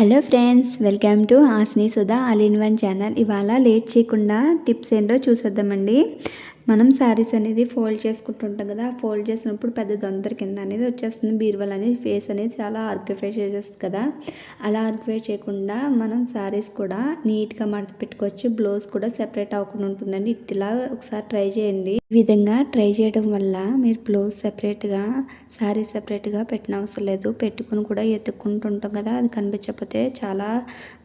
Hello friends welcome to Hasni Sudha all in one channel. ఇవాళ late చేయకుండా tips ఏంటో చూసేద్దామండి. మనం శారీస్ అనేది ఫోల్డ్ చేసుకుంటుంటాం కదా ఫోల్డ్ చేసినప్పుడు పెద్ద దొంతర కింద అనేది వచ్చేస్తుంది. బీరువాల్ అనేది ఫేస్ అనేది చాలా ఆర్కిఫై చేసేస్తుంది కదా. అలా ఆర్కిఫై చేయకుండా మనం శారీస్ కూడా నీట్గా మడత పెట్టుకోవచ్చు. బ్లౌజ్ కూడా సెపరేట్ అవ్వకుండా ఉంటుందండి. ఇట్లా ఒకసారి ట్రై చేయండి. విధంగా ట్రై చేయడం వల్ల మీరు బ్లౌజ్ సెపరేట్గా శారీ సెపరేట్గా పెట్టిన అవసరం లేదు. పెట్టుకుని కూడా ఎత్తుక్కుంటుంటాం కదా అది కనిపించకపోతే చాలా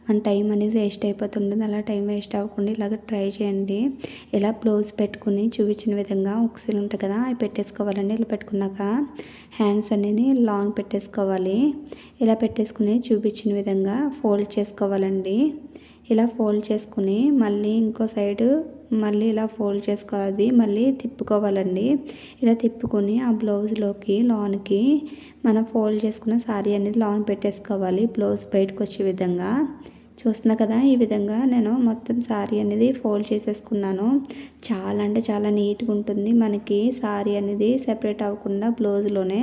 మన టైం అనేది వేస్ట్ అయిపోతుంటుంది. అలా టైం వేస్ట్ అవ్వకుండా ఇలాగ ట్రై చేయండి. ఇలా బ్లౌజ్ పెట్టుకుని చూపించిన విధంగా ఉక్సీలు ఉంటాయి కదా అవి పెట్టేసుకోవాలండి. ఇలా పెట్టుకున్నాక హ్యాండ్స్ అనేది లాంగ్ పెట్టేసుకోవాలి. ఇలా పెట్టేసుకుని చూపించిన విధంగా ఫోల్డ్ చేసుకోవాలండి. ఇలా ఫోల్డ్ చేసుకుని మళ్ళీ ఇంకో సైడు మళ్ళీ ఇలా ఫోల్డ్ చేసుకోవాలి. మళ్ళీ తిప్పుకోవాలండి. ఇలా తిప్పుకొని ఆ బ్లౌజ్లోకి లోన్కి మనం ఫోల్డ్ చేసుకున్న శారీ అనేది లోన్ పెట్టేసుకోవాలి. బ్లౌజ్ బయటకు వచ్చే విధంగా. చూస్తున్నా కదా ఈ విధంగా నేను మొత్తం శారీ అనేది ఫోల్డ్ చేసేసుకున్నాను. చాలా అంటే చాలా నీట్గా ఉంటుంది. మనకి శారీ అనేది సెపరేట్ అవ్వకుండా బ్లౌజ్లోనే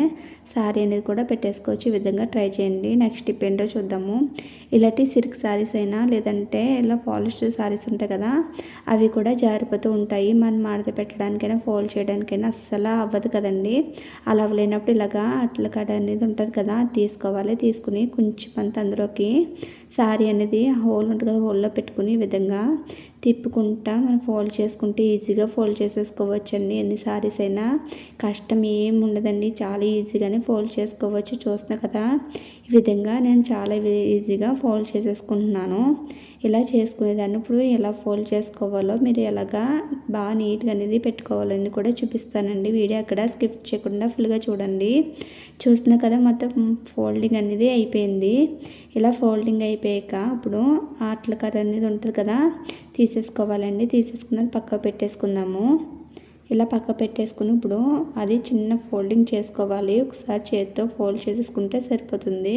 శారీ అనేది కూడా పెట్టేసుకోవచ్చు. ఈ విధంగా ట్రై చేయండి. నెక్స్ట్ టిప్ ఏంటో చూద్దాము. ఇలాంటి సిల్క్ శారీస్ అయినా లేదంటే ఇలా పాలిస్టర్ శారీస్ ఉంటాయి కదా అవి కూడా జారిపోతూ ఉంటాయి. మనం మడత పెట్టడానికైనా ఫోల్డ్ చేయడానికైనా అస్సలు అవ్వదు కదండి. అలా అవ్వలేనప్పుడు ఇలాగా అట్ల కడ అనేది ఉంటుంది కదా తీసుకోవాలి. తీసుకుని కొంచెం అంత అందులోకి శారీ అనేది హోల్ ఉంటుంది కదా హోల్లో పెట్టుకుని ఈ విధంగా తిప్పుకుంటా మనం ఫోల్డ్ చేసుకుంటే ఈజీగా ఫోల్డ్ చేసేసుకోవచ్చండి. ఎన్ని సారీస్ అయినా కష్టం ఏం ఉండదండి. చాలా ఈజీగానే ఫోల్డ్ చేసుకోవచ్చు. చూస్తున్నా కదా ఈ విధంగా నేను చాలా ఈజీగా ఫోల్డ్ చేసేసుకుంటున్నాను. ఇలా చేసుకునేదాన్ని? ఇప్పుడు ఎలా ఫోల్డ్ చేసుకోవాలో మీరు ఎలాగా బాగా నీట్గా అనేది పెట్టుకోవాలని కూడా చూపిస్తానండి. వీడియో అక్కడ స్కిప్ చేయకుండా ఫుల్గా చూడండి. చూస్తున్నా కదా మొత్తం ఫోల్డింగ్ అనేది అయిపోయింది. ఇలా ఫోల్డింగ్ అయిపోయాక ఇప్పుడు ఆట్ల కర్ర అనేది ఉంటుంది కదా తీసేసుకోవాలండి. తీసేసుకున్నది పక్క పెట్టేసుకుందాము. ఇలా పక్క పెట్టేసుకుని ఇప్పుడు అది చిన్న ఫోల్డింగ్ చేసుకోవాలి. ఒకసారి చేతితో ఫోల్డ్ చేసేసుకుంటే సరిపోతుంది.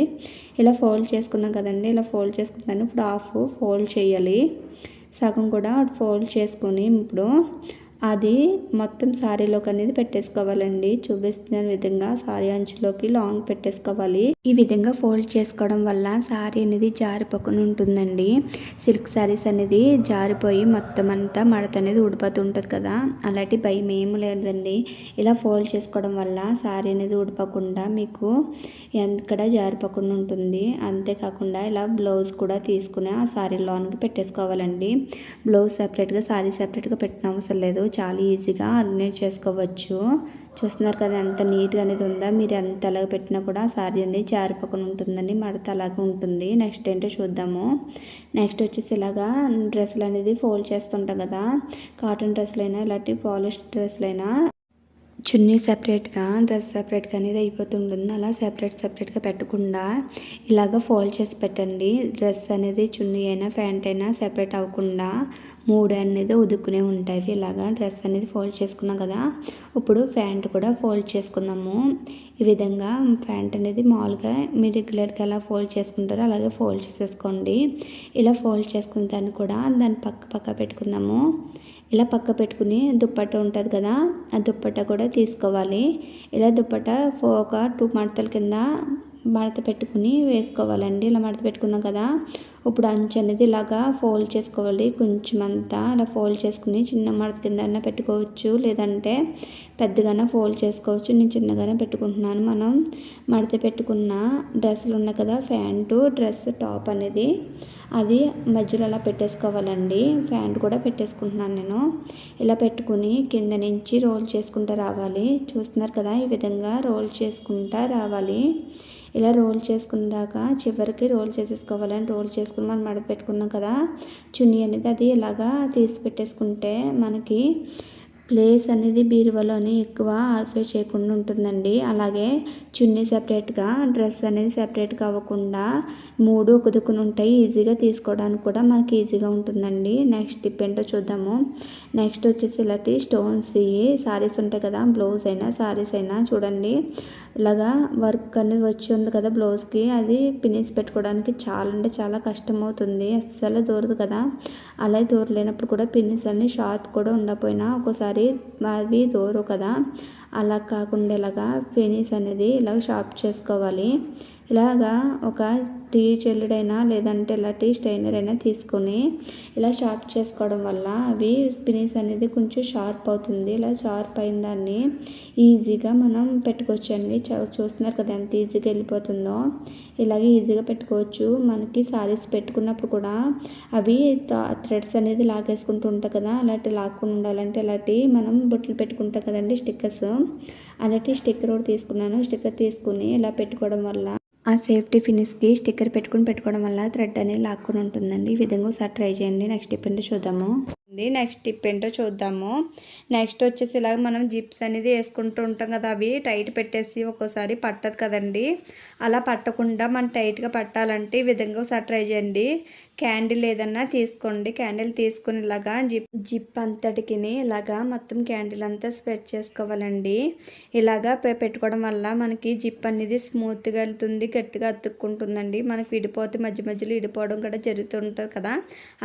ఇలా ఫోల్డ్ చేసుకున్నాం కదండి. ఇలా ఫోల్డ్ చేసుకున్నాను. ఇప్పుడు హాఫ్ ఫోల్డ్ చేయాలి. సగం కూడా ఫోల్డ్ చేసుకొని ఇప్పుడు అది మొత్తం శారీలోకి అనేది పెట్టేసుకోవాలండి. చూపిస్తున్న విధంగా శారీ అంచులోకి లాంగ్ పెట్టేసుకోవాలి. ఈ విధంగా ఫోల్డ్ చేసుకోవడం వల్ల శారీ అనేది జారిపోకుండా ఉంటుందండి. సిల్క్ శారీస్ అనేది జారిపోయి మొత్తం అంతా మడత అనేది ఊడిపోతూ ఉంటుంది కదా. అలాంటి భయం ఏమి లేదండి. ఇలా ఫోల్డ్ చేసుకోవడం వల్ల శారీ అనేది ఊడిపోకుండా మీకు ఎక్కడ జారిపోకుండా ఉంటుంది. అంతేకాకుండా ఇలా బ్లౌజ్ కూడా తీసుకుని ఆ శారీ లోనికి పెట్టేసుకోవాలండి. బ్లౌజ్ సపరేట్గా శారీ సపరేట్గా పెట్టిన అవసరం లేదు. చాలా ఈజీగా అర్నేట్ చేసుకోవచ్చు. చూస్తున్నారు కదా ఎంత నీట్గా అనేది ఉందా? మీరు ఎంత అలాగ పెట్టినా కూడా సారీ అనేది జారిపోకుండా ఉంటుందండి. మడత అలాగే ఉంటుంది. నెక్స్ట్ ఏంటో చూద్దాము. నెక్స్ట్ వచ్చేసి ఇలాగా డ్రెస్సులు అనేది ఫోల్డ్ చేస్తుంటాం కదా. కాటన్ డ్రెస్సులైనా ఇలాంటి పాలిష్ డ్రెస్సులైనా చున్నీ సపరేట్గా డ్రెస్ సపరేట్గా అనేది అయిపోతుంటుంది. అలా సపరేట్ సపరేట్గా పెట్టకుండా ఇలాగ ఫోల్డ్ చేసి పెట్టండి. డ్రెస్ అనేది చున్నీ అయినా ప్యాంట్ అయినా సపరేట్ అవ్వకుండా మూడు అనేది ఉదుక్కునే ఉంటాయి. ఇలాగా డ్రెస్ అనేది ఫోల్డ్ చేసుకున్నాం కదా ఇప్పుడు ప్యాంట్ కూడా ఫోల్డ్ చేసుకుందాము. ఈ విధంగా ప్యాంట్ అనేది మామూలుగా మీరు రెగ్యులర్గా ఎలా ఫోల్డ్ చేసుకుంటారో అలాగే ఫోల్డ్ చేసేసుకోండి. ఇలా ఫోల్డ్ చేసుకున్న దాన్ని కూడా దాన్ని పక్క పక్క పెట్టుకుందాము. ఇలా పక్క పెట్టుకుని దుప్పట్ట ఉంటుంది కదా ఆ దుప్పట్ట కూడా తీసుకోవాలి. ఇలా దుప్పట్ట ఒక టూ మడతల కింద మడత పెట్టుకుని వేసుకోవాలండి. ఇలా మడత పెట్టుకున్నాం కదా ఇప్పుడు అంచు అనేది ఇలాగా ఫోల్డ్ చేసుకోవాలి. కొంచెం అంతా అలా ఫోల్డ్ చేసుకుని చిన్న మడత కింద పెట్టుకోవచ్చు. లేదంటే పెద్దగానే ఫోల్డ్ చేసుకోవచ్చు. నేను చిన్నగానే పెట్టుకుంటున్నాను. మనం మడత పెట్టుకున్న డ్రెస్సులు ఉన్నాయి కదా ప్యాంటు డ్రెస్ టాప్ అనేది అది మధ్యలో అలా పెట్టేసుకోవాలండి. ప్యాంట్ కూడా పెట్టేసుకుంటున్నాను నేను. ఇలా పెట్టుకుని కింద నుంచి రోల్ చేసుకుంటూ రావాలి. చూస్తున్నారు కదా ఈ విధంగా రోల్ చేసుకుంటూ రావాలి. ఇలా రోల్ చేసుకున్నాక చివరికి రోల్ చేసేసుకోవాలని రోల్ చేసుకుని మనం మడత పెట్టుకున్నాం కదా. చున్నీ అనేది అది ఇలాగా తీసి పెట్టేసుకుంటే మనకి ప్లేస్ అనేది బీరువాలోని ఎక్కువ ఆర్ఫే చేయకుండా ఉంటుందండి. అలాగే చున్నీ సెపరేట్గా డ్రెస్ అనేది సెపరేట్గా అవ్వకుండా మూడు కుదుకుని ఉంటాయి. ఈజీగా తీసుకోవడానికి కూడా మనకి ఈజీగా ఉంటుందండి. నెక్స్ట్ టిప్ ఏంటో చూద్దాము. నెక్స్ట్ వచ్చేసి ఇలాంటి స్టోన్స్ సారీస్ ఉంటాయి కదా. బ్లౌజ్ అయినా సారీస్ అయినా చూడండి. ఇలాగా వర్క్ అనేది వచ్చి ఉంది కదా బ్లౌజ్కి. అది పినిస్ పెట్టుకోవడానికి చాలా అంటే చాలా కష్టం అవుతుంది అస్సలు దూరదు కదా. అలా దూరలేనప్పుడు కూడా పినిస్ అన్ని షార్ప్ కూడా ఉండకపోయినా ఒక్కోసారి అవి దూరవు కదా. అలా కాకుండా ఇలాగా పినిస్ అనేది ఇలా షార్ప్ చేసుకోవాలి. ఇలాగా ఒక టీ చెల్లుడైనా లేదంటే ఇలా టీ స్టైనర్ అయినా తీసుకొని ఇలా షార్ప్ చేసుకోవడం వల్ల అవి పినీస్ అనేది కొంచెం షార్ప్ అవుతుంది. ఇలా షార్ప్ అయిన దాన్ని ఈజీగా మనం పెట్టుకోవచ్చు అండి చూస్తున్నారు కదా ఎంత ఈజీగా వెళ్ళిపోతుందో. ఇలాగే ఈజీగా పెట్టుకోవచ్చు. మనకి సారీస్ పెట్టుకున్నప్పుడు కూడా అవి థ్రెడ్స్ అనేది లాగేసుకుంటూ ఉంటాయి కదా. అలాంటి లాక్కుండా ఉండాలంటే ఇలాంటి మనం బొట్లు పెట్టుకుంటాం కదండి స్టిక్కర్స్. అలాంటి స్టిక్కర్ కూడా తీసుకున్నాను. స్టిక్కర్ తీసుకుని ఇలా పెట్టుకోవడం వల్ల ఆ సేఫ్టీ ఫినిష్కి స్టిక్కర్ పెట్టుకుని పెట్టుకోవడం వల్ల థ్రెడ్ అనేది లాక్కుని ఉంటుందండి. ఈ విధంగా ఒకసారి ట్రై చేయండి. నెక్స్ట్ టిప్ ఏంటో చూద్దాము. నెక్స్ట్ టిప్ ఏంటో చూద్దాము. నెక్స్ట్ వచ్చేసి ఇలాగ మనం జిప్స్ అనేది వేసుకుంటూ ఉంటాం కదా అవి టైట్ పెట్టేసి ఒక్కోసారి పట్టదు కదండి. అలా పట్టకుండా మనం టైట్గా పట్టాలంటే ఈ విధంగా ఒకసారి ట్రై చేయండి. క్యాండిల్ ఏదన్నా తీసుకోండి. క్యాండిల్ తీసుకుని ఇలాగా జిప్ జిప్ అంతటికి ఇలాగా మొత్తం క్యాండిల్ అంతా స్ప్రెడ్ చేసుకోవాలండి. ఇలాగా పెట్టుకోవడం వల్ల మనకి జిప్ అనేది స్మూత్గా వెళ్తుంది గట్టిగా అతుక్కుంటుందండి. మనకి విడిపోతే మధ్య మధ్యలో విడిపోవడం కూడా జరుగుతుంటుంది కదా.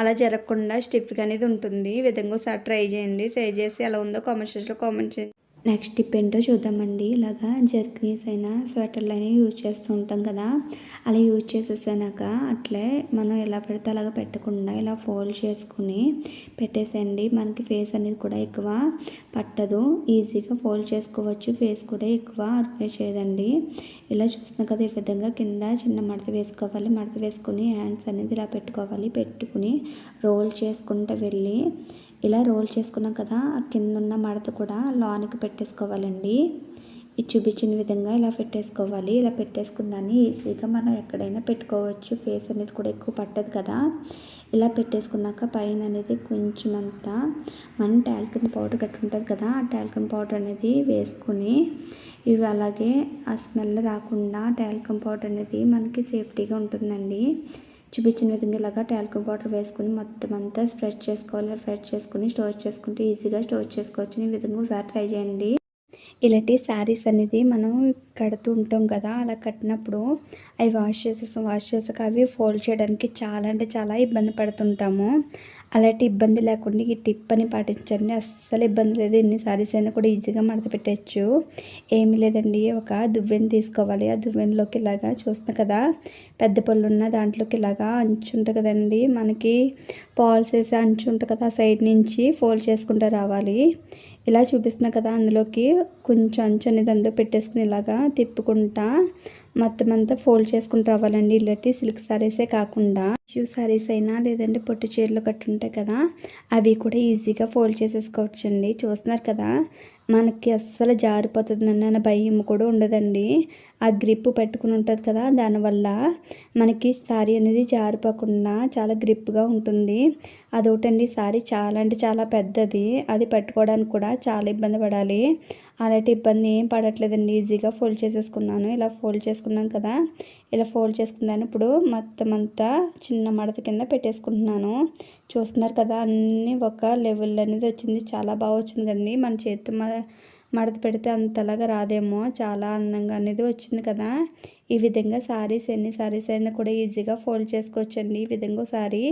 అలా జరగకుండా స్టిఫ్గా అనేది ఉంటుంది. ఈ విధంగా ఒకసారి ట్రై చేయండి. ట్రై చేసి ఎలా ఉందో కామెంట్ సెక్షన్లో కామెంట్ చేయండి. నెక్స్ట్ టిప్ ఏంటో చూద్దామండి. ఇలాగా జర్కనీస్ అయినా స్వెటర్లు అయినా యూజ్ చేస్తూ ఉంటాం కదా. అలా యూజ్ చేసేసాక అట్లే మనం ఎలా పెడితే అలాగ పెట్టకుండా ఇలా ఫోల్డ్ చేసుకుని పెట్టేసేయండి. మనకి ఫేస్ అనేది కూడా ఎక్కువ పట్టదు. ఈజీగా ఫోల్డ్ చేసుకోవచ్చు. ఫేస్ కూడా ఎక్కువ అర్పే చేయదండి. ఇలా చూస్తున్నాం కదా ఈ విధంగా కింద చిన్న మడత వేసుకోవాలి. మడత వేసుకుని హ్యాండ్స్ అనేది ఇలా పెట్టుకోవాలి. పెట్టుకుని రోల్ చేసుకుంటూ వెళ్ళి ఇలా రోల్ చేసుకున్నాం కదా ఆ కింద ఉన్న మడత కూడా లోనికి పెట్టేసుకోవాలండి. ఇది చూపించిన విధంగా ఇలా పెట్టేసుకోవాలి. ఇలా పెట్టేసుకున్నాను ఈజీగా మనం ఎక్కడైనా పెట్టుకోవచ్చు. ఫేస్ అనేది కూడా ఎక్కువ పట్టదు కదా. ఇలా పెట్టేసుకున్నాక పైన అనేది కొంచెం అంతా మనం టాల్కమ్ పౌడర్ కట్టి ఉంటుంది కదా ఆ టాల్కమ్ పౌడర్ అనేది వేసుకొని ఇవి అలాగే ఆ స్మెల్ రాకుండా టాల్కమ్ పౌడర్ అనేది మనకి సేఫ్టీగా ఉంటుందండి. చూపించిన విధంగా ఇలాగా టాల్కమ్ పౌడర్ వేసుకుని మొత్తం అంతా స్ప్రెడ్ చేసుకోవాలి స్ప్రెడ్ చేసుకుని స్టోర్ చేసుకుంటే ఈజీగా స్టోర్ చేసుకోవచ్చు. ఈ విధంగా ఒకసారి ట్రై చేయండి. ఇలాంటి శారీస్ అనేది మనం కడుతూ ఉంటాం కదా అలా కట్టినప్పుడు అవి వాష్ చేసేస్తాం వాష్ చేసాక అవి ఫోల్డ్ చేయడానికి చాలా అంటే చాలా ఇబ్బంది పడుతుంటాము. అలాంటి ఇబ్బంది లేకుండా ఈ టిప్ అని పాటించండి. అస్సలు ఇబ్బంది లేదు. ఎన్ని సారీస్ అయినా కూడా ఈజీగా మడత పెట్టచ్చు. ఏమీ లేదండి. ఒక దువ్వెని తీసుకోవాలి. ఆ దువ్వెనలోకి ఇలాగా చూస్తాం కదా పెద్ద పళ్ళు ఉన్న దాంట్లోకి ఇలాగా అంచు ఉంటుంది కదండి. మనకి పాల్స్ వేసే అంచు ఉంటుంది కదా ఆ సైడ్ నుంచి ఫోల్డ్ చేసుకుంటూ రావాలి. ఇలా చూపిస్తున్నా కదా అందులోకి కొంచెం అంచు అనేది అందులో పెట్టేసుకుని ఇలాగా తిప్పుకుంటా మొత్తం అంతా ఫోల్డ్ చేసుకుంటూ రావాలండి. ఇలాంటి సిల్క్ శారీసే కాకుండా. షూ సారీస్ అయినా లేదంటే పొట్టు చీరలు కట్టుంటాయి కదా అవి కూడా ఈజీగా ఫోల్డ్ చేసేసుకోవచ్చండి. చూస్తున్నారు కదా మనకి అస్సలు జారిపోతుందండి అన్న భయం కూడా ఉండదండి. ఆ గ్రిప్ పెట్టుకుని ఉంటుంది కదా దానివల్ల మనకి శారీ అనేది జారిపోకుండా చాలా గ్రిప్గా ఉంటుంది. అదొకటండి శారీ చాలా అంటే చాలా పెద్దది అది పెట్టుకోవడానికి కూడా చాలా ఇబ్బంది పడాలి. అలాంటి ఇబ్బంది ఏం పడట్లేదండి ఈజీగా ఫోల్డ్ చేసేసుకున్నాను. ఇలా ఫోల్డ్ చేసుకున్నాను కదా ఇలా ఫోల్డ్ చేసుకుందాను ఇప్పుడు మొత్తం అంతా చిన్న మడత కింద పెట్టేసుకుంటున్నాను. చూస్తున్నారు కదా అన్నీ ఒక లెవెల్ అనేది వచ్చింది. చాలా బాగా వచ్చింది కదండి. మన చేతి మడత పెడితే అంతలాగా రాదేమో. చాలా అందంగా అనేది వచ్చింది కదా. ఈ విధంగా శారీస్ ఎన్ని శారీస్ అయినా కూడా ఈజీగా ఫోల్డ్ చేసుకోవచ్చండి. ఈ విధంగా ఒకసారి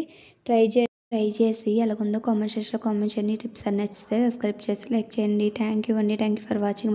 ట్రై చే ట్రై చేసి ఎలాగుందో కామెంట్ సెక్షన్లో కామెంట్ చేయండి. టిప్స్ అన్నీ నచ్చితే సబ్స్క్రైబ్ చేసి లైక్ చేయండి. థ్యాంక్ యూ అండి. Thank you for watching